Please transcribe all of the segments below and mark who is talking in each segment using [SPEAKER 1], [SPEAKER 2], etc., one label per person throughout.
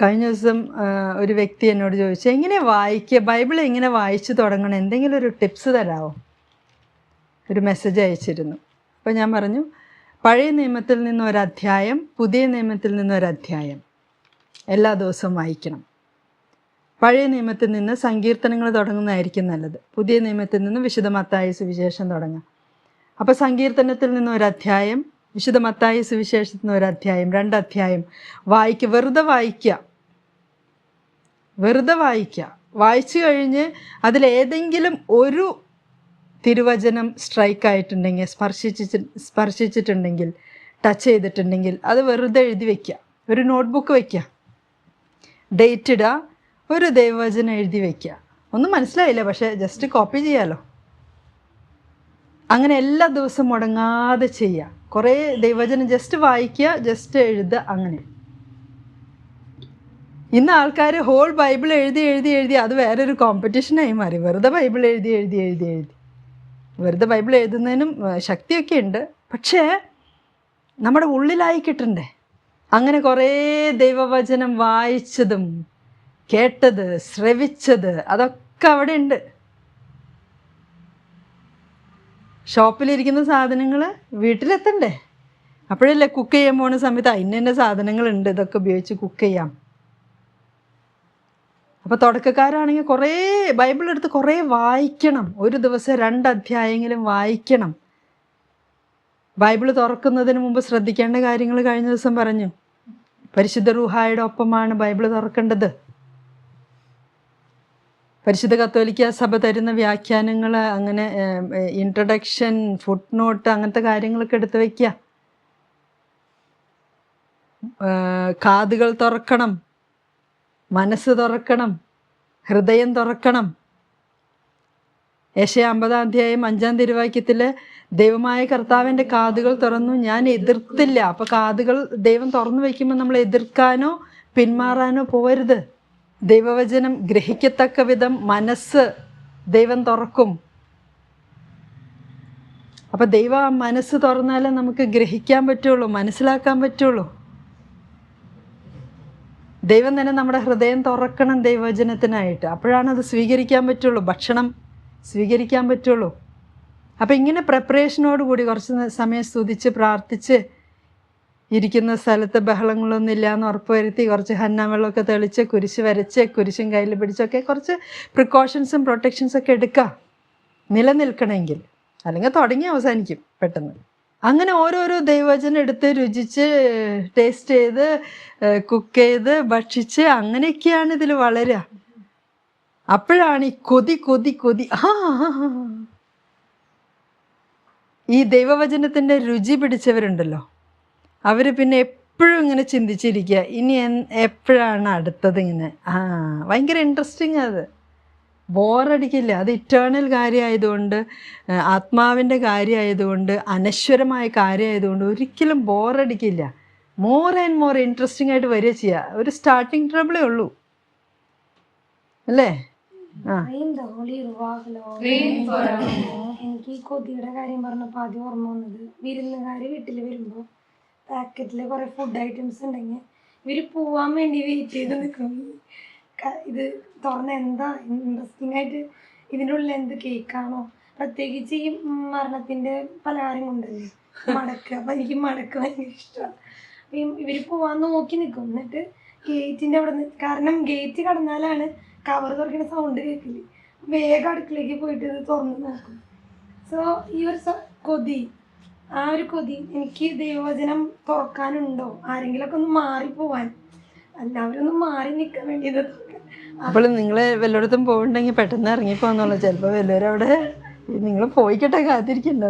[SPEAKER 1] കഴിഞ്ഞ ദിവസം ഒരു വ്യക്തി എന്നോട് ചോദിച്ചു എങ്ങനെ വായിക്കുക ബൈബിൾ എങ്ങനെ വായിച്ചു തുടങ്ങണം? എന്തെങ്കിലും ഒരു ടിപ്സ് തരാമോ ഒരു മെസ്സേജ് അയച്ചിരുന്നു. അപ്പോൾ ഞാൻ പറഞ്ഞു പഴയ നിയമത്തിൽ നിന്ന് ഒരു പുതിയ നിയമത്തിൽ നിന്ന് ഒരു എല്ലാ ദിവസവും വായിക്കണം. പഴയ നിയമത്തിൽ നിന്ന് സങ്കീർത്തനങ്ങൾ തുടങ്ങുന്നതായിരിക്കും നല്ലത്. പുതിയ നിയമത്തിൽ നിന്ന് വിശുദ്ധ മത്തായ സുവിശേഷം തുടങ്ങാം. അപ്പോൾ സങ്കീർത്തനത്തിൽ നിന്ന് ഒരു വിശുദ്ധ മത്തായ സുവിശേഷത്തിന് ഒരു അധ്യായം രണ്ട് അധ്യായം. വായിക്കുക വെറുതെ വായിക്കുക വെറുതെ വായിക്കുക വായിച്ചു കഴിഞ്ഞ് അതിലേതെങ്കിലും ഒരു തിരുവചനം സ്ട്രൈക്ക് ആയിട്ടുണ്ടെങ്കിൽ സ്പർശിച്ച് സ്പർശിച്ചിട്ടുണ്ടെങ്കിൽ ടച്ച് ചെയ്തിട്ടുണ്ടെങ്കിൽ അത് വെറുതെ എഴുതി വയ്ക്കുക ഒരു നോട്ട്ബുക്ക് വയ്ക്കുക ഡേറ്റ് ഇടുക ഒരു ദൈവവചനം എഴുതി വയ്ക്കുക ഒന്നും മനസ്സിലായില്ല പക്ഷേ ജസ്റ്റ് കോപ്പി ചെയ്യാലോ. അങ്ങനെ എല്ലാ ദിവസവും മുടങ്ങാതെ ചെയ്യുക കുറേ ദൈവചനം ജസ്റ്റ് വായിക്കുക ജസ്റ്റ് എഴുതുക അങ്ങനെ. ഇന്ന് ആൾക്കാർ ഹോൾ ബൈബിൾ എഴുതി എഴുതി എഴുതി അത് വേറൊരു കോമ്പറ്റീഷനായി മാറി. വെറുതെ ബൈബിൾ എഴുതി എഴുതി എഴുതി എഴുതി. വെറുതെ ബൈബിൾ എഴുതുന്നതിനും ശക്തിയൊക്കെ ഉണ്ട്. പക്ഷേ നമ്മുടെ ഉള്ളിലായി കിട്ടണ്ടേ? അങ്ങനെ കുറേ ദൈവവചനം വായിച്ചതും കേട്ടത് ശ്രവിച്ചത് അതൊക്കെ അവിടെ ഉണ്ട്. ഷോപ്പിലിരിക്കുന്ന സാധനങ്ങൾ വീട്ടിലെത്തണ്ടേ? അപ്പോഴല്ലേ കുക്ക് ചെയ്യാൻ പോണ സമയത്ത് അതിന് തന്നെ സാധനങ്ങളുണ്ട് ഇതൊക്കെ ഉപയോഗിച്ച് കുക്ക് ചെയ്യാം. അപ്പോൾ തുടക്കക്കാരാണെങ്കിൽ കുറേ ബൈബിൾ എടുത്ത് കുറേ വായിക്കണം. ഒരു ദിവസം രണ്ട് അധ്യായങ്ങളും വായിക്കണം. ബൈബിൾ തുറക്കുന്നതിന് മുമ്പ് ശ്രദ്ധിക്കേണ്ട കാര്യങ്ങൾ കഴിഞ്ഞ ദിവസം പറഞ്ഞു. പരിശുദ്ധ റൂഹായുടെ ഒപ്പമാണ് ബൈബിൾ തുറക്കേണ്ടത്. പരിശുദ്ധ കത്തോലിക്ക സഭ തരുന്ന വ്യാഖ്യാനങ്ങൾ അങ്ങനെ ഇൻട്രഡക്ഷൻ ഫുട് നോട്ട് അങ്ങനത്തെ കാര്യങ്ങളൊക്കെ എടുത്തു വയ്ക്കുക കാതുകൾ തുറക്കണം മനസ്സ് തുറക്കണം ഹൃദയം തുറക്കണം. യശ അമ്പതാം അധ്യായം അഞ്ചാം തിരുവാക്യത്തിൽ ദൈവമായ കർത്താവിന്റെ കാതുകൾ തുറന്നു ഞാൻ എതിർത്തില്ല. അപ്പോൾ കാതുകൾ ദൈവം തുറന്നു വയ്ക്കുമ്പോൾ നമ്മൾ എതിർക്കാനോ പിന്മാറാനോ പോരുത് ദൈവവചനം ഗ്രഹിക്കത്തക്ക വിധം മനസ്സ് ദൈവം തുറക്കും. അപ്പം ദൈവം ആ മനസ്സ് തുറന്നാലേ നമുക്ക് ഗ്രഹിക്കാൻ പറ്റുള്ളൂ മനസ്സിലാക്കാൻ പറ്റുള്ളൂ. ദൈവം തന്നെ നമ്മുടെ ഹൃദയം തുറക്കണം ദൈവവചനത്തിനായിട്ട്. അപ്പോഴാണ് അത് സ്വീകരിക്കാൻ പറ്റുള്ളൂ ഭക്ഷണം സ്വീകരിക്കാൻ പറ്റുള്ളൂ. അപ്പം ഇങ്ങനെ പ്രിപ്പറേഷനോട് കൂടി കുറച്ച് സമയം സ്തുതിച്ച് പ്രാർത്ഥിച്ച് ഇരിക്കുന്ന സ്ഥലത്ത് ബഹളങ്ങളൊന്നും എന്ന് ഉറപ്പുവരുത്തി കുറച്ച് ഹന്ന വെള്ളമൊക്കെ തെളിച്ച് കുരിശ് വരച്ച് കുരിശും കയ്യിൽ പിടിച്ചൊക്കെ കുറച്ച് പ്രിക്കോഷൻസും പ്രൊട്ടക്ഷൻസൊക്കെ എടുക്കുക എടുക്കാം. നിലനിൽക്കണമെങ്കിൽ. അല്ലെങ്കിൽ തുടങ്ങി അവസാനിക്കും പെട്ടെന്ന്. അങ്ങനെ ഓരോരോ ദൈവവചനം എടുത്ത് രുചിച്ച് ടേസ്റ്റ് ചെയ്ത് കുക്ക് ചെയ്ത് ഭക്ഷിച്ച് അങ്ങനെയൊക്കെയാണ് ഇതിൽ വളരുക. അപ്പോഴാണ് ഈ കൊതി കൊതി കൊതി ആ. ഈ ദൈവവചനത്തിന്റെ രുചി പിടിച്ചവരുണ്ടല്ലോ. അവർ പിന്നെ എപ്പോഴും ഇങ്ങനെ ചിന്തിച്ചിരിക്കുക. ഇനി എ എപ്പോഴാണ് അടുത്തത് ഇങ്ങനെ? ആ ഭയങ്കര ഇൻട്രസ്റ്റിംഗ് അത്. ബോറടിക്കില്ല അത് ഇറ്റേണൽ കാര്യമായതുകൊണ്ട് ആത്മാവിന്റെ കാര്യമായതുകൊണ്ട് അനശ്വരമായ കാര്യമായതുകൊണ്ട് ഒരിക്കലും ബോറടിക്കില്ല മോർ ആൻഡ് മോർ ഇൻട്രസ്റ്റിംഗ് ആയിട്ട് വരിക ചെയ്യുക ഒരു സ്റ്റാർട്ടിങ് ട്രബിളേ ഉള്ളൂ. അല്ലേ.
[SPEAKER 2] എനിക്ക് ഈ കൊതിയുടെ കാര്യം പറഞ്ഞപ്പോൾ ആദ്യം ഓർമ്മ വന്നത് വിരുന്നുകാർ വീട്ടിൽ വരുമ്പോൾ പാക്കറ്റിൽ കുറേ ഫുഡ് ഐറ്റംസ് ഉണ്ടെങ്കിൽ ഇവർ പോവാൻ വേണ്ടി വെയിറ്റ് ചെയ്ത് നിൽക്കും ഇത് തുറന്ന് എന്താ ഇൻട്രസ്റ്റിംഗ് ആയിട്ട് ഇതിന്റെ ഉള്ളിൽ എന്ത് കേക്കാണോ പ്രത്യേകിച്ച് ഈ മരണത്തിന്റെ പലഹാരം കൊണ്ടല്ലേ? മടക്ക. അപ്പം എനിക്ക് മടക്ക് ഭയങ്കര ഇഷ്ടമാണ് അപ്പം ഇവർ പോവാൻ നോക്കി നിൽക്കും എന്നിട്ട് ഗേറ്റിന്റെ അവിടെ നിന്ന് കാരണം ഗേറ്റ് കടന്നാലാണ് കവർ തുറക്കുന്ന സൗണ്ട് കേൾക്കില്ല വേഗം അടുക്കളയ്ക്ക് പോയിട്ട് ഇത് തുറന്ന് നോക്കും. സോ ഈ ഒരു കൊതി. ആ ഒരു കൊതി. എനിക്ക് ദൈവവചനം തുറക്കാനുണ്ടോ? ആരെങ്കിലുമൊക്കെ ഒന്ന് മാറിപ്പോവാൻ. എല്ലാവരും ഒന്ന് മാറി നിൽക്കാൻ വേണ്ടി ഇത്
[SPEAKER 1] അപ്പോൾ നിങ്ങൾ വല്ലയിടത്തും പോകണ്ടെങ്കിൽ പെട്ടെന്ന് ഇറങ്ങി പോകുന്നുള്ളൂ ചിലപ്പോൾ വല്ലവരും അവിടെ നിങ്ങൾ പോയിക്കട്ടെ
[SPEAKER 2] കാത്തിരിക്കണ്ടോ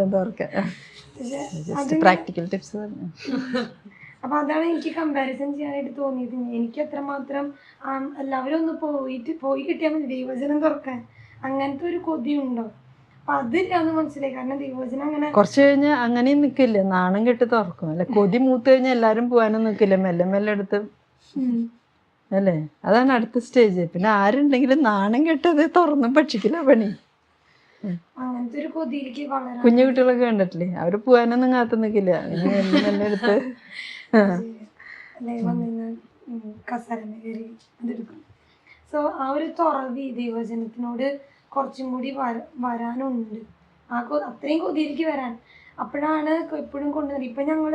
[SPEAKER 1] ജസ്റ്റ് പ്രാക്ടിക്കൽ ടിപ്സ് പറഞ്ഞു
[SPEAKER 2] അപ്പൊ അതാണ് എനിക്ക് കമ്പാരിസൺ ചെയ്യാനായിട്ട് തോന്നിയത്. എനിക്ക് അത്രമാത്രം മാത്രം എല്ലാവരും ഒന്ന് പോയിട്ട് പോയി കിട്ടിയാൽ മതി ദൈവചനം തുറക്കാൻ. അങ്ങനത്തെ ഒരു കൊതി ഉണ്ടോ അപ്പൊ അതില്ലാന്ന് മനസ്സിലായി. കാരണം അങ്ങനെ
[SPEAKER 1] കുറച്ച് കഴിഞ്ഞ് അങ്ങനെയും നിക്കില്ല? നാണം കെട്ടി തുറക്കും. അല്ലെ? കൊതി മൂത്ത് കഴിഞ്ഞ എല്ലാരും പോവാനും നിക്കില്ല? മെല്ലെ മെല്ലെ എടുത്ത്. അല്ലേ? അതാണ് അടുത്ത സ്റ്റേജ് പിന്നെ ആരുണ്ടെങ്കിലും നാണം കെട്ടത് തുറന്നും ഭക്ഷിക്കില്ല പണി.
[SPEAKER 2] അങ്ങനത്തെ ഒരു കൊതിയിലേക്ക്
[SPEAKER 1] കുഞ്ഞു കുട്ടികളൊക്കെ കണ്ടിട്ടില്ലേ? അവർ പോവാനൊന്നും കാത്തു നിക്കില്ല. മെല്ലെ എടുത്ത്. ആ.
[SPEAKER 2] ദൈവം നിന്ന് കസരമ കയറി അതെടുക്കും. സോ ആ ഒരു തുറവി ദൈവജനത്തിനോട് കുറച്ചും കൂടി വര വരാനുണ്ട്. ആ കൊ അത്രയും കൊതിയിലേക്ക് വരാൻ. അപ്പോഴാണ് എപ്പോഴും കൊണ്ടുവന്നത്. ഇപ്പം ഞങ്ങൾ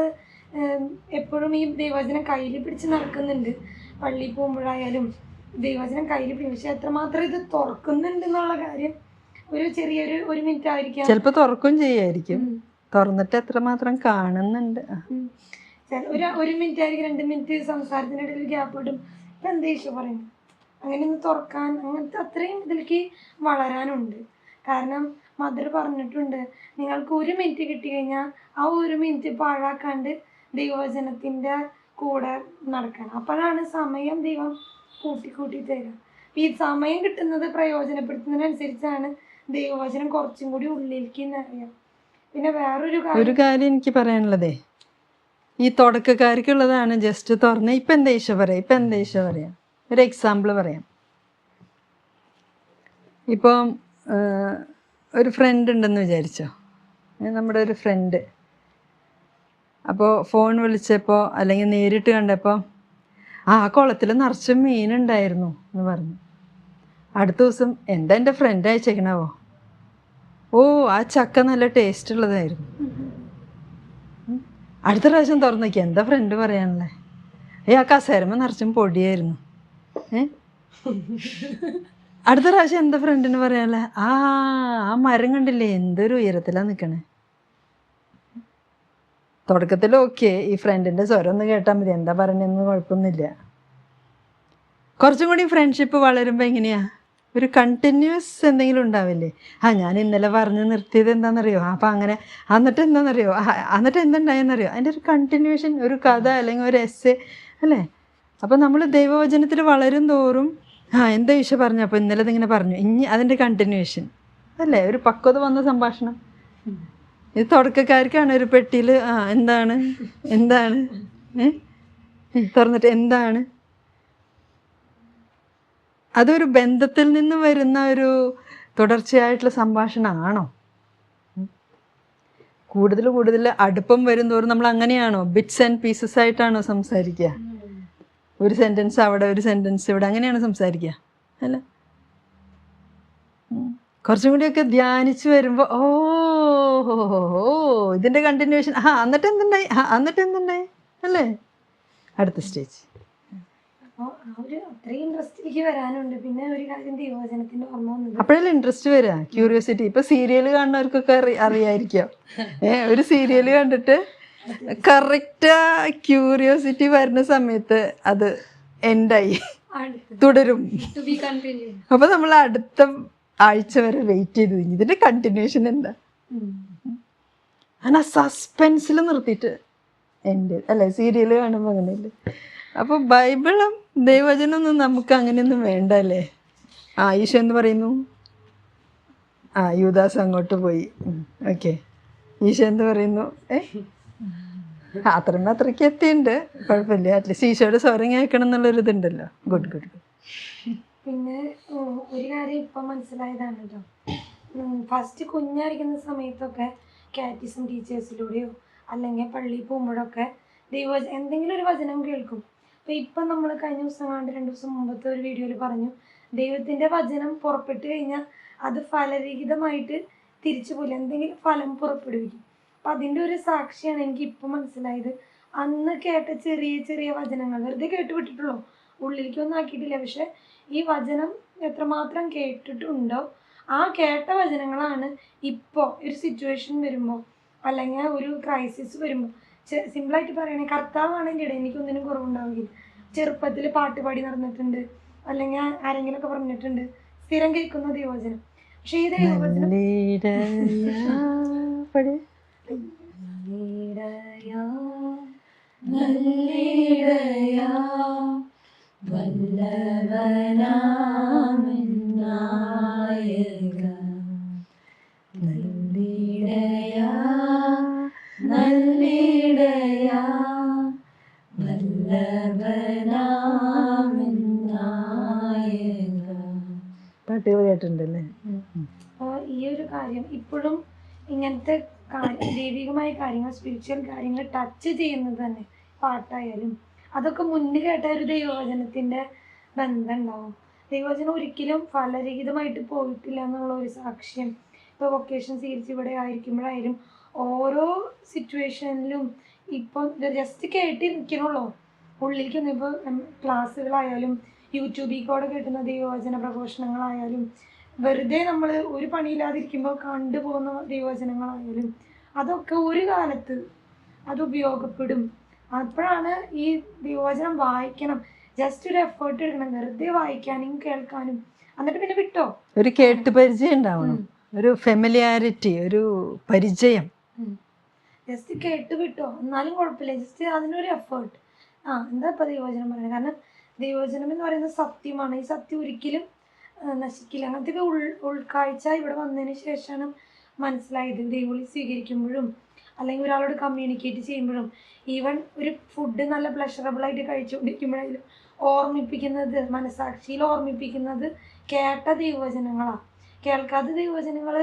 [SPEAKER 2] എപ്പോഴും ഈ ദൈവചനം കയ്യിൽ പിടിച്ച് നടക്കുന്നുണ്ട്. പള്ളിയിൽ പോകുമ്പോഴായാലും ദൈവചനം കയ്യിൽ പിടിക്കും. പക്ഷെ എത്രമാത്രം ഇത് തുറക്കുന്നുണ്ട് എന്നുള്ള കാര്യം ഒരു ചെറിയൊരു ഒരു മിനിറ്റ് ആയിരിക്കും.
[SPEAKER 1] ചിലപ്പോൾ തുറക്കും ചെയ്യായിരിക്കും. തുറന്നിട്ട് എത്രമാത്രം കാണുന്നുണ്ട്.
[SPEAKER 2] ഒരു ഒരു മിനിറ്റ് ആയിരിക്കും. രണ്ട് മിനിറ്റ് സംസാരത്തിനിടയിൽ ഗ്യാപ്പ് ഇടും. ഇപ്പം എന്താ ഈശോ പറയുന്നത്? അങ്ങനെ ഒന്ന് തുറക്കാൻ അങ്ങനത്തെ അത്രയും ഇതിലേക്ക് വളരാനുണ്ട്. കാരണം മദർ പറഞ്ഞിട്ടുണ്ട് നിങ്ങൾക്ക് ഒരു മിനിറ്റ് കിട്ടി കഴിഞ്ഞാൽ ആ ഒരു മിനിറ്റ് പാഴാക്കാണ്ട് ദൈവവചനത്തിന്റെ കൂടെ നടക്കണം. അപ്പോഴാണ് സമയം ദൈവം കൂട്ടി കൂട്ടി തരിക ഈ സമയം കിട്ടുന്നത് പ്രയോജനപ്പെടുത്തുന്നതിനനുസരിച്ചാണ് ദൈവവചനം കുറച്ചും കൂടി ഉള്ളിലേക്ക് അറിയാം പിന്നെ വേറൊരു കാര്യം
[SPEAKER 1] ഒരു കാര്യം എനിക്ക് പറയാനുള്ളതേ. ഈ തുടക്കക്കാർക്കുള്ളതാണ് ജസ്റ്റ് തുറന്ന്. ഇപ്പം എന്താ ഈശോ പറയാം ഇപ്പം എന്താ ഈശോ പറയാം ഒരു എക്സാമ്പിൾ പറയാം. ഇപ്പം ഒരു ഫ്രണ്ട് ഉണ്ടെന്ന് വിചാരിച്ചോ? നമ്മുടെ ഒരു ഫ്രണ്ട് അപ്പോൾ ഫോൺ വിളിച്ചപ്പോൾ അല്ലെങ്കിൽ നേരിട്ട് കണ്ടപ്പോൾ ആ കുളത്തിൽ നിറച്ചും മീനുണ്ടായിരുന്നു എന്ന് പറഞ്ഞു. അടുത്ത ദിവസം എന്താ എന്റെ ഫ്രണ്ട് അയച്ചേക്കണാവോ? ഓ ആ ചക്ക നല്ല ടേസ്റ്റ് ഉള്ളതായിരുന്നു. അടുത്ത പ്രാവശ്യം തുറന്നു നോക്കി എന്താ ഫ്രണ്ട് പറയാനല്ലേ ആ കസേരമ നിറച്ചും പൊടിയായിരുന്നു. അടുത്ത പ്രാവശ്യം എന്താ ഫ്രണ്ടിന് പറയാനുള്ള ആ ആ മരം കണ്ടില്ലേ? എന്തൊരു ഉയരത്തിലാ നിക്കണേ. തുടക്കത്തിൽ ഓക്കെ ഈ ഫ്രണ്ടിന്റെ സ്വരം ഒന്ന് കേട്ടാൽ മതി. എന്താ പറയണെന്ന് കുഴപ്പമൊന്നുമില്ല. കുറച്ചും കൂടി ഫ്രണ്ട്ഷിപ്പ് വളരുമ്പോൾ എങ്ങനെയാ? ഒരു കണ്ടിന്യൂസ് എന്തെങ്കിലും ഉണ്ടാവില്ലേ? ആ ഞാൻ ഇന്നലെ പറഞ്ഞ് നിർത്തിയത് എന്താണെന്നറിയോ? അപ്പം അങ്ങനെ എന്നിട്ട് എന്താണെന്നറിയോ? എന്നിട്ട് എന്തുണ്ടായെന്നറിയോ? അതിന്റെ ഒരു കണ്ടിന്യൂഷൻ ഒരു കഥ അല്ലെങ്കിൽ ഒരു എസ് അല്ലേ? അപ്പം നമ്മൾ ദൈവവചനത്തിൽ വളരും തോറും ആ എന്താ ഈശോ പറഞ്ഞു? അപ്പോൾ ഇന്നലെ ഇതിങ്ങനെ പറഞ്ഞു. ഇനി അതിന്റെ കണ്ടിന്യൂഷൻ അല്ലേ? ഒരു പക്വത വന്ന സംഭാഷണം. ഇത് തുടക്കക്കാർക്കാണ് ഒരു പെട്ടിയിൽ ആ എന്താണ്? എന്താണ്? തുറന്നിട്ട് എന്താണ്? അതൊരു ബന്ധത്തിൽ നിന്ന് വരുന്ന ഒരു തുടർച്ചയായിട്ടുള്ള സംഭാഷണമാണോ. കൂടുതൽ കൂടുതൽ അടുപ്പം വരുന്തോറും നമ്മൾ അങ്ങനെയാണോ? ബിറ്റ്സ് ആൻഡ് പീസസ് ആയിട്ടാണോ സംസാരിക്കുക ഒരു സെന്റൻസ് അവിടെ ഒരു സെന്റൻസ് ഇവിടെ അങ്ങനെയാണ് സംസാരിക്കുക അല്ല. കുറച്ചും കൂടിയൊക്കെ ധ്യാനിച്ച് വരുമ്പോൾ ഓ ഹോ, ഇതിന്റെ കണ്ടിന്യൂഷൻ ആ എന്നിട്ട് എന്തുണ്ടായി? ആ എന്നിട്ട് എന്തുണ്ടായി? അല്ലേ? അടുത്ത സ്റ്റേജ് അപ്പോഴല്ലേ ഇൻട്രസ്റ്റ് വരിക? ക്യൂരിയോസിറ്റി ഇപ്പൊ സീരിയൽ കാണുന്നവർക്കൊക്കെ അറി അറിയായിരിക്കാം. ഏഹ് ഒരു സീരിയൽ കണ്ടിട്ട് കറക്റ്റ് ക്യൂരിയോസിറ്റി വരുന്ന സമയത്ത് അത് എൻഡായി തുടരും. അപ്പൊ നമ്മൾ അടുത്ത ആഴ്ച വരെ വെയിറ്റ് ചെയ്ത് ഇതിന്റെ കണ്ടിന്യൂഷൻ എന്താ? ആ സസ്പെൻസിൽ നിർത്തിയിട്ട് എന്റെ അല്ലെ സീരിയൽ കാണുമ്പോൾ അങ്ങനെയല്ലേ? അപ്പൊ ബൈബിളും ദൈവചനൊന്നും നമുക്ക് അങ്ങനെയൊന്നും വേണ്ട അല്ലേ? ആ ഈശോ എന്ന് പറയുന്നു? ആ യുദാസ് അങ്ങോട്ട് പോയി. ഓക്കെ ഈശോ എന്ത് പറയുന്നു? ഏ? അത്രയും അത്രയ്ക്ക് എത്തിയിട്ടുണ്ട്. കുഴപ്പമില്ല. അറ്റ്ലീസ്റ്റ് ഈശോയുടെ സ്വരം കേൾക്കണം എന്നുള്ളൊരു ഇതുണ്ടല്ലോ. ഗുഡ് ഗുഡ് ഗുഡ്
[SPEAKER 2] പിന്നെ ഒരു കാര്യം ഇപ്പം മനസ്സിലായതാണല്ലോ. ഫസ്റ്റ് കുഞ്ഞായിരിക്കുന്ന സമയത്തൊക്കെ കാറ്റിസം ടീച്ചേഴ്സിലൂടെയോ അല്ലെങ്കിൽ പള്ളിയിൽ പോകുമ്പോഴൊക്കെ ദൈവ എന്തെങ്കിലും ഒരു വചനം കേൾക്കും. അപ്പോൾ ഇപ്പം നമ്മൾ കഴിഞ്ഞ ദിവസം കണ്ട് രണ്ട് ദിവസം മുമ്പത്തെ ഒരു വീഡിയോയിൽ പറഞ്ഞു ദൈവത്തിന്റെ വചനം പുറപ്പെട്ട് കഴിഞ്ഞാൽ അത് ഫലരഹിതമായിട്ട് തിരിച്ചു പോലും എന്തെങ്കിലും ഫലം പുറപ്പെടുവിക്കും. അപ്പം അതിന്റെ ഒരു സാക്ഷിയാണ് എനിക്ക് ഇപ്പം മനസ്സിലായത്. അന്ന് കേട്ട ചെറിയ ചെറിയ വചനങ്ങൾ വെറുതെ കേട്ട് വിട്ടിട്ടുള്ളൂ ഉള്ളിലേക്കൊന്നും ആക്കിയിട്ടില്ല. പക്ഷെ ഈ വചനം എത്രമാത്രം കേട്ടിട്ടുണ്ടോ ആ കേട്ട വചനങ്ങളാണ് ഇപ്പോൾ ഒരു സിറ്റുവേഷൻ വരുമ്പോൾ അല്ലെങ്കിൽ ഒരു ക്രൈസിസ് വരുമ്പോൾ സിമ്പിളായിട്ട് പറയണേ കർത്താവാണ് ഇടയിൽ എനിക്കൊന്നിനും കുറവുണ്ടാവുകയില്ല. ചെറുപ്പത്തിൽ പാട്ട് പാടി നടന്നിട്ടുണ്ട്. അല്ലെങ്കിൽ ആരെങ്കിലുമൊക്കെ പറഞ്ഞിട്ടുണ്ട്. സ്ഥിരം കേൾക്കുന്ന ദൈവവചനം. പക്ഷേ ഈ ദൈവവചനം
[SPEAKER 1] കേട്ടിട്ടുണ്ടല്ലേ?
[SPEAKER 2] ഈ ഒരു കാര്യം ഇപ്പോഴും ഇങ്ങനത്തെ ദൈവികമായ കാര്യങ്ങൾ സ്പിരിച്വൽ കാര്യങ്ങൾ ടച്ച് ചെയ്യുന്നത് തന്നെ പാട്ടായാലും. അതൊക്കെ മുന്നിൽ കേട്ട ഒരു ദൈവവചനത്തിന്റെ ബന്ധം ഉണ്ടാവും ദൈവവചനം ഒരിക്കലും ഫലരഹിതമായിട്ട് പോയിട്ടില്ല എന്നുള്ള ഒരു സാക്ഷ്യം ഇപ്പോൾ വൊക്കേഷൻ സീരീസ് ഇവിടെ ആയിരിക്കുമ്പോഴായാലും ഓരോ സിറ്റുവേഷനിലും ഇപ്പൊ ജസ്റ്റ് കേട്ടിരിക്കണുള്ളൂ. ഉള്ളിലേക്കൊന്നും ഇപ്പോൾ ക്ലാസ്സുകളായാലും യൂട്യൂബിൽ കൂടെ കിട്ടുന്ന ദൈവവചന പ്രഘോഷണങ്ങളായാലും വെറുതെ നമ്മൾ ഒരു പണിയില്ലാതിരിക്കുമ്പോൾ കണ്ടുപോകുന്ന ദൈവവചനങ്ങളായാലും അതൊക്കെ ഒരു കാലത്ത് അത് ഉപയോഗപ്പെടും. അപ്പോഴാണ് ഈ ദൈവവചനം വായിക്കണം. ജസ്റ്റ് ഒരു എഫേർട്ട് എടുക്കണം. വെറുതെ വായിക്കാനും കേൾക്കാനും. എന്നിട്ട് പിന്നെ വിട്ടോ?
[SPEAKER 1] ഒരു കേട്ട് പരിചയം ഉണ്ടാവണം. ഒരു ഫെമിലിയാരിറ്റി ഒരു പരിചയം.
[SPEAKER 2] ജസ്റ്റ് കേട്ട് വിട്ടോ? എന്നാലും കുഴപ്പമില്ല. ജസ്റ്റ് അതിനൊരു എഫേർട്ട് ആ എന്താ ഇപ്പം ദൈവവചനം പറയുന്നത്? കാരണം ദൈവവചനം എന്ന് പറയുന്നത് സത്യമാണ്. ഈ സത്യം ഒരിക്കലും നശിക്കില്ല. അങ്ങനത്തെ ഒക്കെ ഉൾ ഉൾക്കാഴ്ച ഇവിടെ വന്നതിന് ശേഷമാണ് മനസ്സിലായത്. ദൈവവിളി സ്വീകരിക്കുമ്പോഴും അല്ലെങ്കിൽ ഒരാളോട് കമ്മ്യൂണിക്കേറ്റ് ചെയ്യുമ്പോഴും ഈവൻ ഒരു ഫുഡ് നല്ല പ്ലഷറബിളായിട്ട് കഴിച്ചുകൊണ്ടിരിക്കുമ്പോഴായാലും ഓർമ്മിപ്പിക്കുന്നത് മനസാക്ഷിയിൽ ഓർമ്മിപ്പിക്കുന്നത് കേട്ട ദൈവവചനങ്ങളാണ് കേൾക്കാത്ത ദൈവവചനങ്ങൾ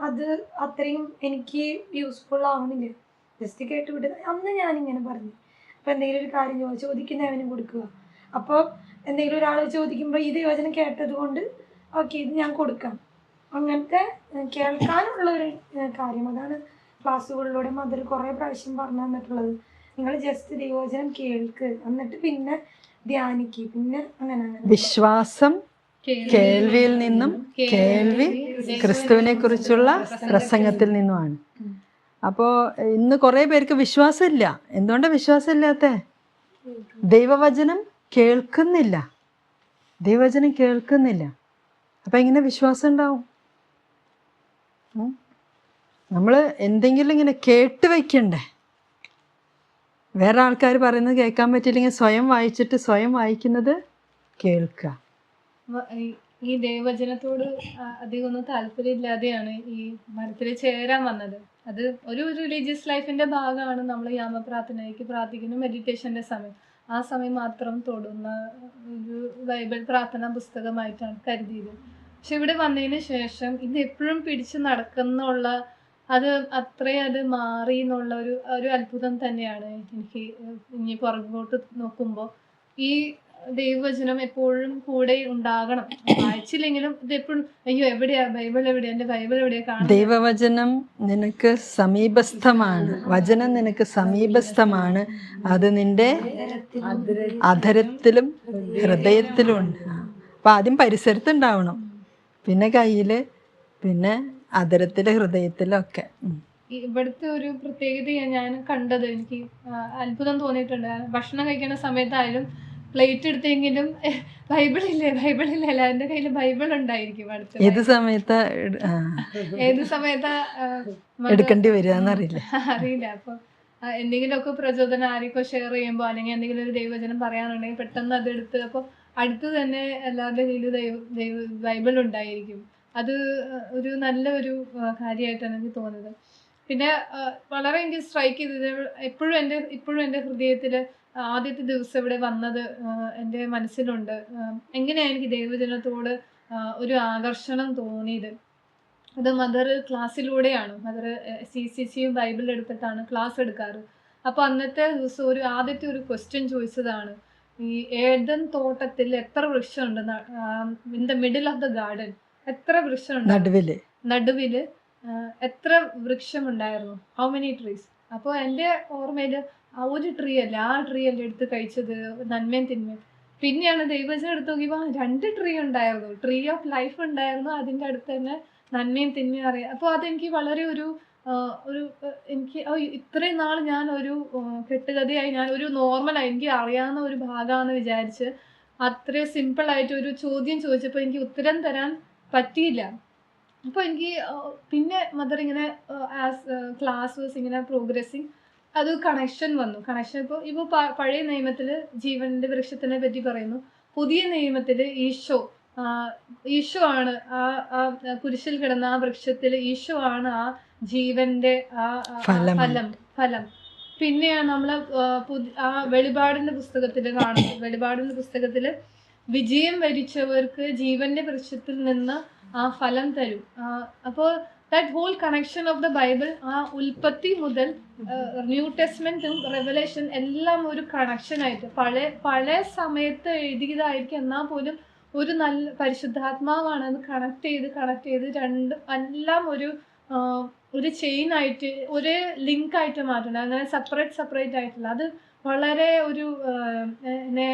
[SPEAKER 2] അത് അത്രയും എനിക്ക് യൂസ്ഫുൾ ആവുന്നില്ല ജസ്റ്റ് കേട്ട് വിട്ടത് അന്ന് ഞാനിങ്ങനെ പറഞ്ഞു. അപ്പോൾ എന്തെങ്കിലും ഒരു കാര്യം ചോദിക്കുന്നവന് കൊടുക്കുക. അപ്പോൾ എന്തെങ്കിലും ഒരാൾ ചോദിക്കുമ്പോൾ ഈ ദൈവവചനം കേട്ടത് കൊണ്ട് ഓക്കെ ഇത് ഞാൻ കൊടുക്കാം. അങ്ങനത്തെ കേൾക്കാനുള്ള ഒരു കാര്യം. അതാണ് ക്ലാസ്സുകളിലൂടെ മദർ കുറേ പ്രാവശ്യം പറഞ്ഞു തന്നിട്ടുള്ളത്. നിങ്ങൾ ജസ്റ്റ് ദൈവവചനം കേൾക്ക്. എന്നിട്ട് പിന്നെ ധ്യാനിക്ക്. പിന്നെ അങ്ങനെ അങ്ങനെ.
[SPEAKER 1] വിശ്വാസം കേൾവിയിൽ നിന്നും കേൾവി ക്രിസ്തുവിനെ കുറിച്ചുള്ള പ്രസംഗത്തിൽ നിന്നുമാണ്. അപ്പോ ഇന്ന് കുറേ പേർക്ക് വിശ്വാസമില്ല. എന്തുകൊണ്ടാണ് വിശ്വാസമില്ലാത്ത? ദൈവവചനം കേൾക്കുന്നില്ല. ദൈവവചനം കേൾക്കുന്നില്ല. അപ്പം എങ്ങനെ വിശ്വാസം ഉണ്ടാവും? നമ്മൾ എന്തെങ്കിലും ഇങ്ങനെ കേട്ട് വയ്ക്കണ്ടേ വേറെ ആൾക്കാർ പറയുന്നത് കേൾക്കാൻ പറ്റിയില്ലെങ്കിൽ സ്വയം വായിച്ചിട്ട് സ്വയം വായിക്കുന്നത് കേൾക്കുക
[SPEAKER 3] ഈ- ദൈവചനത്തോട് അധികം ഒന്നും താല്പര്യമില്ലാതെയാണ് ഈ മരത്തിൽ ചേരാൻ വന്നത്. അത് ഒരു റിലീജിയസ് ലൈഫിന്റെ ഭാഗമാണ് നമ്മൾ യാമപ്രാർത്ഥനയ്ക്ക് പ്രാർത്ഥിക്കുന്ന മെഡിറ്റേഷന്റെ സമയം. ആ സമയം മാത്രം തൊടുന്ന ഒരു ബൈബിൾ പ്രാർത്ഥന പുസ്തകമായിട്ടാണ് കരുതിയത്. പക്ഷെ ഇവിടെ വന്നതിന് ശേഷം ഇത് എപ്പോഴും പിടിച്ച് നടക്കുന്നുള്ള അത് അത്രയും അത് മാറി എന്നുള്ള ഒരു ഒരു അത്ഭുതം തന്നെയാണ് എനിക്ക് ഇനി പുറകോട്ട് നോക്കുമ്പോൾ. ഈ ദൈവവചനം എപ്പോഴും കൂടെ ഉണ്ടാകണം. വായിച്ചില്ലെങ്കിലും ഇത് എപ്പോഴും അയ്യോ എവിടെയാ ബൈബിൾ എവിടെയാ? എന്റെ ബൈബിൾ എവിടെയാ കാണാം
[SPEAKER 1] ദൈവവചനം നിനക്ക് സമീപസ്ഥമാണ്. വചനം നിനക്ക് സമീപസ്ഥമാണ്. അത് നിന്റെ അധരത്തിലും ഹൃദയത്തിലും ഉണ്ട്. അപ്പം ആദ്യം പരിസരത്തുണ്ടാവണം പിന്നെ കയ്യിൽ പിന്നെ അധരത്തിൽ ഹൃദയത്തിലൊക്കെ.
[SPEAKER 3] ഒക്കെ ഇവിടുത്തെ ഒരു പ്രത്യേകത ഞാൻ കണ്ടത്. എനിക്ക് അത്ഭുതം തോന്നിയിട്ടുണ്ട്. ഭക്ഷണം കഴിക്കുന്ന സമയത്തായാലും പ്ലേറ്റ് എടുത്തെങ്കിലും ബൈബിൾ ഇല്ലേ? ബൈബിൾ ഇല്ല? എല്ലാവരുടെ കയ്യിൽ ബൈബിൾ ഉണ്ടായിരിക്കും അടുത്ത്
[SPEAKER 1] ഏത് സമയത്ത്
[SPEAKER 3] ഏത് സമയത്താ
[SPEAKER 1] എടുക്കേണ്ടി വരിക
[SPEAKER 3] അറിയില്ല. അപ്പൊ എന്തെങ്കിലുമൊക്കെ പ്രചോദനം ആരെയൊക്കെ ഷെയർ ചെയ്യുമ്പോൾ അല്ലെങ്കിൽ എന്തെങ്കിലും ഒരു ദൈവചനം പറയാനുണ്ടെങ്കിൽ പെട്ടെന്ന് അത് എടുത്ത് അപ്പോൾ അടുത്ത് തന്നെ എല്ലാവരുടെ കയ്യിൽ ദൈവ ദൈവ ബൈബിൾ ഉണ്ടായിരിക്കും. അത് ഒരു നല്ല ഒരു കാര്യമായിട്ടാണ് എനിക്ക് തോന്നുന്നത്. പിന്നെ വളരെ എനിക്ക് സ്ട്രൈക്ക് ചെയ്തത് എപ്പോഴും എന്റെ ഇപ്പോഴും എന്റെ ഹൃദയത്തിൽ ആദ്യത്തെ ദിവസം ഇവിടെ വന്നത് എന്റെ മനസ്സിലുണ്ട്. എങ്ങനെയാണ് എനിക്ക് ദൈവജനത്തോട് ഒരു ആകർഷണം തോന്നിയത്? അത് മദർ ക്ലാസ്സിലൂടെയാണ് മദർ സി സി സിയും ബൈബിൾ എടുത്തിട്ടാണ് ക്ലാസ് എടുക്കാറ്. അപ്പോൾ അന്നത്തെ ദിവസം ഒരു ആദ്യത്തെ ഒരു ക്വസ്റ്റ്യൻ ചോദിച്ചതാണ്. ഈ ഏതൻ തോട്ടത്തിൽ എത്ര വൃക്ഷമുണ്ട്? In the middle of the garden എത്ര വൃക്ഷമുണ്ട്? നടുവിൽ. നടുവിൽ. എത്ര വൃക്ഷമുണ്ടായിരുന്നു? ഹൗ മെനി ട്രീസ് അപ്പോൾ എന്റെ ഓർമ്മയിൽ ആ ഒരു ട്രീ അല്ല ആ ട്രീ അല്ല എടുത്ത് കഴിച്ചത് നന്മയും തിന്മയും. പിന്നെയാണ് ദൈവജനം എടുത്ത് നോക്കിയപ്പോൾ രണ്ട് ട്രീ ഉണ്ടായിരുന്നു. ട്രീ ഓഫ് ലൈഫ് ഉണ്ടായിരുന്നു അതിന്റെ അടുത്ത് തന്നെ നന്മയും തിന്മയും അറിയാം. അപ്പോൾ അതെനിക്ക് വളരെ ഒരു ഒരു എനിക്ക് ഇത്രയും നാൾ ഞാൻ ഒരു കെട്ടുകഥയായി ഞാൻ ഒരു നോർമലായി എനിക്ക് അറിയാവുന്ന ഒരു ഭാഗമാണെന്ന് വിചാരിച്ച് അത്രയും സിമ്പിളായിട്ട് ഒരു ചോദ്യം ചോദിച്ചപ്പോൾ എനിക്ക് ഉത്തരം തരാൻ പറ്റിയില്ല. അപ്പോൾ എനിക്ക് പിന്നെ മദർ ഇങ്ങനെ ആസ് ക്ലാസ് ഇങ്ങനെ പ്രോഗ്രസ്സിങ് അത് കണക്ഷൻ വന്നു. കണക്ഷൻ ഇപ്പോൾ ഇപ്പോൾ പഴയ നിയമത്തിൽ ജീവന്റെ വൃക്ഷത്തിനെ പറ്റി പറയുന്നു. പുതിയ നിയമത്തിൽ ഈശോ ഈശോ ആണ് ആ ആ കുരിശിൽ കിടന്ന ആ വൃക്ഷത്തിൽ ഈശോ ആണ് ആ ജീവന്റെ ആ.
[SPEAKER 1] ഫലം.
[SPEAKER 3] ഫലം പിന്നെയാണ് നമ്മൾ ആ വെളിപാടിന്റെ പുസ്തകത്തിൽ കാണുന്നത്. വെളിപാടിന്റെ പുസ്തകത്തിൽ വിജയം വരിച്ചവർക്ക് ജീവന്റെ വൃക്ഷത്തിൽ നിന്ന് ആ ഫലം തരും. അപ്പോൾ that whole connection of the Bible ആ ഉൽപ്പത്തി മുതൽ ന്യൂ ടെസ്റ്റ്മെന്റും റെവലേഷൻ എല്ലാം ഒരു കണക്ഷൻ ആയിട്ട്. പഴയ പഴയ സമയത്ത് എഴുതിയതായിരിക്കും. എന്നാൽ പോലും ഒരു നല്ല പരിശുദ്ധാത്മാവാണ് അത് കണക്ട് ചെയ്ത് കണക്ട് ചെയ്ത് രണ്ടും എല്ലാം ഒരു ഒരു ചെയിൻ ആയിട്ട് ഒരേ ലിങ്ക് ആയിട്ട് മാറ്റണം. അങ്ങനെ സെപ്പറേറ്റ് സെപ്പറേറ്റ് ആയിട്ടില്ല അത് വളരെ ഒരു എന്നെ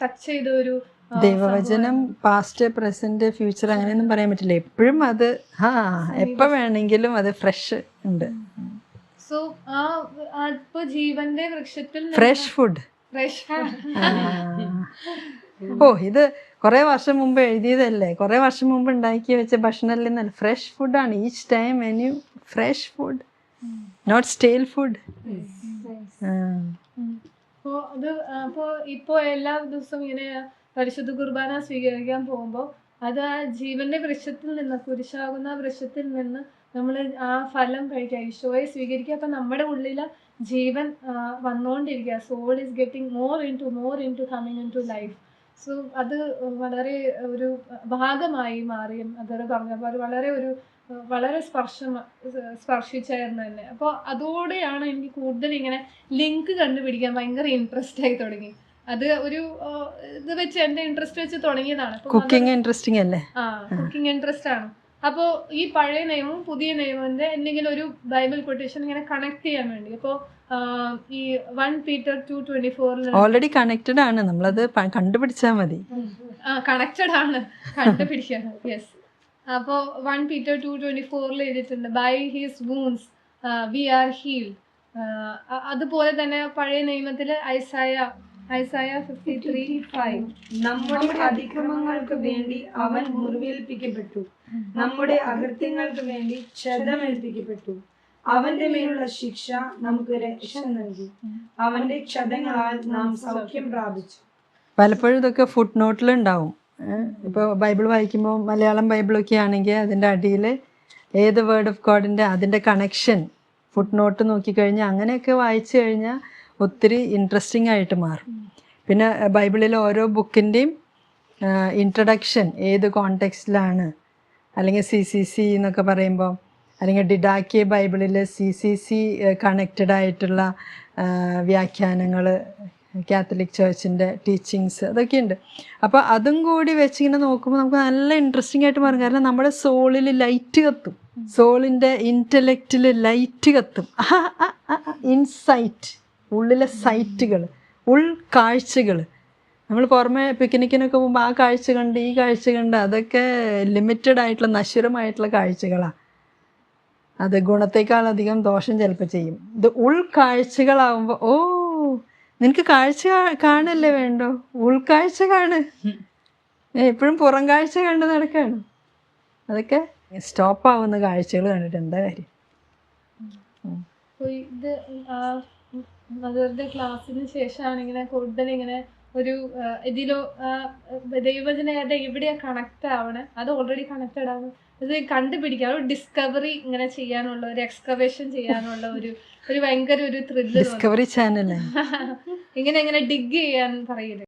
[SPEAKER 3] ടച്ച് ചെയ്ത ഒരു
[SPEAKER 1] ദൈവവചനം പാസ്റ്റ് പ്രസന്റ് ഫ്യൂച്ചർ അങ്ങനെയൊന്നും പറയാൻ പറ്റില്ല. എപ്പോഴും അത് ആ എപ്പോൾ വേണമെങ്കിലും അത് ഫ്രഷ് ഉണ്ട്.
[SPEAKER 3] സോ ആ ഇപ്പൊ ജീവന്റെ വൃക്ഷത്തിൽ
[SPEAKER 1] ഫ്രഷ് ഫുഡ്
[SPEAKER 3] ഫ്രഷ്
[SPEAKER 1] ഓ ഇത് കുറെ വർഷം മുമ്പ് എഴുതിയതല്ലേ? കുറെ വർഷം മുമ്പ് ഉണ്ടാക്കി വെച്ച ഭക്ഷണത്തിൽ നിന്നല്ല ഫ്രഷ് ഫുഡാണ് each time menu fresh food not stale food
[SPEAKER 3] അപ്പോൾ അത് അപ്പോൾ ഇപ്പോൾ എല്ലാ ദിവസവും ഇങ്ങനെ പരിശുദ്ധ കുർബാന സ്വീകരിക്കാൻ പോകുമ്പോൾ അത് ആ ജീവന്റെ വൃക്ഷത്തിൽ നിന്ന് കുരിശാകുന്ന വൃക്ഷത്തിൽ നിന്ന് നമ്മൾ ആ ഫലം കഴിക്കുക. ഈശോയെ സ്വീകരിക്കുക. അപ്പം നമ്മുടെ ഉള്ളിൽ ജീവൻ വന്നുകൊണ്ടിരിക്കുക soul is getting more into more into coming into life so അത് വളരെ ഒരു ഭാഗമായി മാറിയും അതൊരു പറഞ്ഞപ്പോൾ വളരെ ഒരു വളരെ സ്പർശം സ്പർശിച്ചായിരുന്നു തന്നെ അപ്പോൾ അതോടെയാണ് എനിക്ക് കൂടുതൽ ഇങ്ങനെ ലിങ്ക് കണ്ടുപിടിക്കാൻ ഭയങ്കര ഇൻട്രസ്റ്റ് ആയി തുടങ്ങി. അത് ഒരു ഇത് വെച്ച് എന്റെ ഇൻട്രസ്റ്റ് വെച്ച് തുടങ്ങിയതാണ്.
[SPEAKER 1] കുക്കിംഗ് ഇൻട്രസ്റ്റിംഗ് അല്ലേ?
[SPEAKER 3] ആ കുക്കിംഗ് ഇൻട്രസ്റ്റ് ആണ്. അപ്പോൾ ഈ പഴയ നിയമവും പുതിയ നിയമത്തിന്റെ എന്തെങ്കിലും ഒരു ബൈബിൾ കൊട്ടേഷൻ ഇങ്ങനെ കണക്ട് ചെയ്യാൻ വേണ്ടി. അപ്പോൾ ഈ വൺ പീറ്റർ ടു ട്വന്റി ഫോറിൽ
[SPEAKER 1] ഓൾറെഡി കണക്റ്റഡ് ആണ്. നമ്മളത് കണ്ടുപിടിച്ചാൽ മതി.
[SPEAKER 3] ആ കണക്റ്റഡ് ആണ്. കണ്ടുപിടിക്കാണ് യെസ് അപ്പോൾ വൺ പീറ്റർ ടു ട്വന്റി ഫോറിൽ എഴുതിയിട്ടുണ്ട് by his wounds we are heal അതുപോലെ തന്നെ പഴയ നിയമത്തിൽ Isaiah Isaiah fifty three five
[SPEAKER 2] നമ്മുടെ അതിക്രമങ്ങൾക്ക് വേണ്ടി അവൻ മുറിവേൽപ്പിക്കപ്പെട്ടു. നമ്മുടെ അകൃത്യങ്ങൾക്ക് വേണ്ടി ക്ഷതമേൽപ്പിക്കപ്പെട്ടു. അവന്റെ മേലുള്ള ശിക്ഷ നമുക്ക് രക്ഷ നൽകി. അവന്റെ ക്ഷതങ്ങളാൽ നാം സൗഖ്യം പ്രാപിച്ചു.
[SPEAKER 1] പലപ്പോഴും ഇതൊക്കെ ഫുഡ് നോട്ടിലുണ്ടാവും ഇപ്പോൾ ബൈബിൾ വായിക്കുമ്പോൾ മലയാളം ബൈബിളൊക്കെ ആണെങ്കിൽ അതിന്റെ അടിയിൽ ഏത് വേർഡ് ഓഫ് ഗോഡിന്റെ അതിന്റെ കണക്ഷൻ ഫുഡ് നോട്ട് നോക്കിക്കഴിഞ്ഞാൽ അങ്ങനെയൊക്കെ വായിച്ചു കഴിഞ്ഞാൽ ഒത്തിരി ഇൻട്രസ്റ്റിംഗ് ആയിട്ട് മാറും. പിന്നെ ബൈബിളിലെ ഓരോ ബുക്കിന്റെയും ഇൻട്രഡക്ഷൻ ഏത് കോണ്ടെക്സ്റ്റിലാണ് അല്ലെങ്കിൽ സി സി സി എന്നൊക്കെ പറയുമ്പോൾ അല്ലെങ്കിൽ ഡിഡാക്കിയ ബൈബിളിൽ സി സി സി കണക്റ്റഡ് ആയിട്ടുള്ള വ്യാഖ്യാനങ്ങൾ കാത്തലിക് ചേർച്ചിന്റെ ടീച്ചിങ്സ് അതൊക്കെയുണ്ട്. അപ്പോൾ അതും കൂടി വെച്ചിങ്ങനെ നോക്കുമ്പോൾ നമുക്ക് നല്ല ഇൻട്രസ്റ്റിംഗ് ആയിട്ട് മാറും. കാരണം നമ്മുടെ സോളിൽ ലൈറ്റ് കത്തും. സോളിന്റെ ഇന്റലക്റ്റിൽ ലൈറ്റ് കത്തും. ഇൻസൈറ്റ് ഉള്ളിലെ സൈറ്റുകൾ ഉൾക്കാഴ്ചകൾ നമ്മൾ പുറമെ പിക്നിക്കിനൊക്കെ പോകുമ്പോൾ ആ കാഴ്ച കണ്ട് ഈ കാഴ്ച കണ്ട് അതൊക്കെ ലിമിറ്റഡ് ആയിട്ടുള്ള നശ്വരമായിട്ടുള്ള കാഴ്ചകളാണ് അത് ഗുണത്തേക്കാൾ അധികം ദോഷം ചിലപ്പോൾ ചെയ്യും. ഇത് ഉൾക്കാഴ്ചകളാവുമ്പോൾ ഓ നിനക്ക് കാഴ്ച കാണല്ലേ വേണ്ടോ? ഉൾക്കാഴ്ച കാണ്. എപ്പോഴും പുറം കാഴ്ച കണ്ട് നടക്കാണ്. അതൊക്കെ സ്റ്റോപ്പ് ആവുന്ന കാഴ്ചകൾ കണ്ടിട്ട് എന്താ കാര്യം?
[SPEAKER 3] ഇത് മദറിന്റെ ക്ലാസ്സിന് ശേഷമാണ് ഇങ്ങനെ കൂടുതൽ ഇങ്ങനെ ഒരു ഇതിലോ ആ, ദൈവജന എവിടെയാ കണക്ട് ആവണേ? അത് ഓൾറെഡി കണക്റ്റഡ് ആണ്. അത് കണ്ടുപിടിക്കാൻ ഒരു ഡിസ്കവറി ഇങ്ങനെ ചെയ്യാനുള്ള ഒരു എക്സ്കവേഷൻ ചെയ്യാനുള്ള ഒരു ഒരു ഭയങ്കര ഒരു ത്രില്ല്
[SPEAKER 1] ഡിസ്കവറി ചാനൽ
[SPEAKER 3] ഇങ്ങനെ ഇങ്ങനെ ഡിഗ് ചെയ്യാൻ പറയില്ലേ